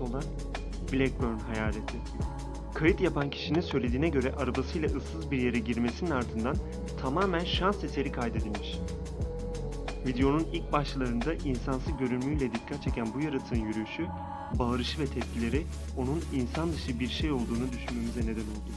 olan Blackburn hayaleti. Kayıt yapan kişinin söylediğine göre arabasıyla ıssız bir yere girmesinin ardından tamamen şans eseri kaydedilmiş. Videonun ilk başlarında insansı görünümüyle dikkat çeken bu yaratığın yürüyüşü, bağırışı ve tepkileri onun insan dışı bir şey olduğunu düşünmemize neden oldu.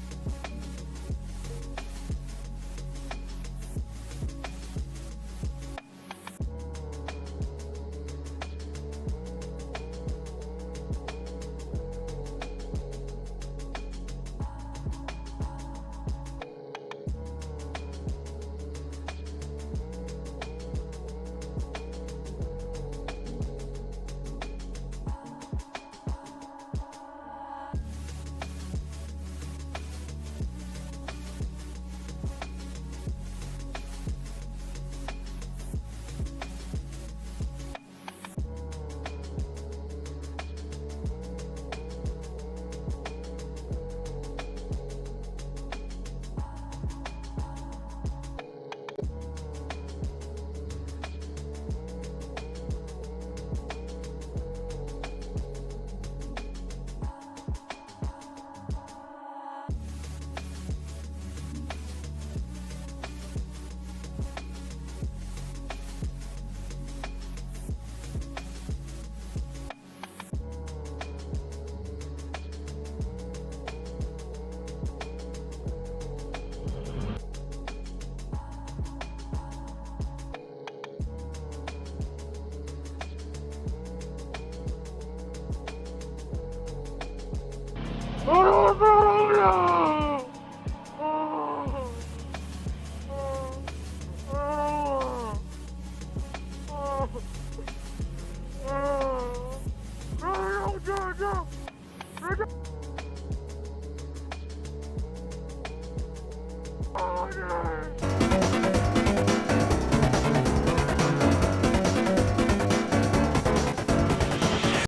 Oh no!